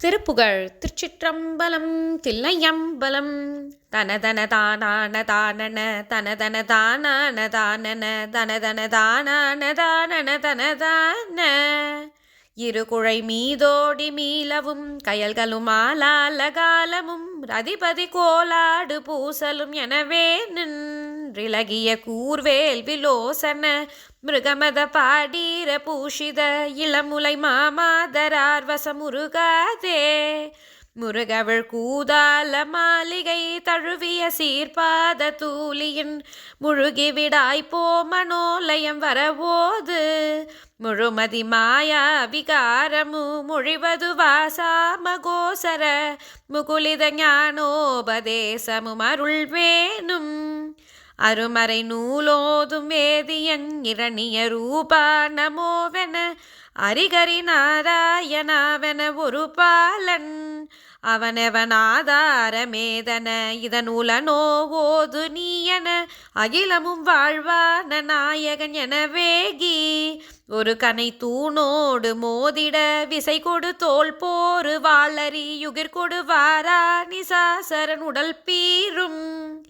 திருப்புகழ் திருச்சிற்றம்பலம் தில்லையம்பலம். தனதன தானான தானன தனதன தானான தானன தனதன தானான தானன தனதான இருகுழை மீதோடி மீளவும் கயல்களும் ஆலால காலமும் ரதிபதி கோலாடு பூசலும் எனவே நின்றிலகிய கூர்வேல் விலோசன மிருகமத பாடீர பூஷித இளமுலை மாமாதரார்வச முருகாதே முருகவள் கூதால மாளிகை தழுவிய சீர்பாத தூளியின் முழுகிவிடாய்ப்போ மனோலயம் வரவோது முழுமதி மாயா விகாரமு மொழிவது வாசாமகோசர முகுலித ஞானோபதேசமும் அருள்வேனும் அருமறை நூலோதும் வேதியன் இரணிய ரூபா நமோவென. அரிகரி நாராயணாவென ஒரு பாலன். அவனவனாதாரமேதன இதன் உலனோ ஓது நீயன. அகிலமும் வாழ்வான நாயகன் என வேகி. ஒரு கனை தூணோடு மோதிட விசை கொடு தோல் போரு வாழறி யுகிர் கொடு வாரா நிசாசரன் உடல் பீரும்.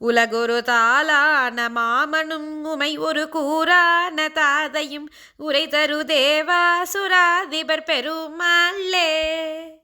உலகொரு தாளான மாமனும் உமை ஒரு கூறான தாதையும் உரை தரு தேவாசுராதிபர் பெருமாளே.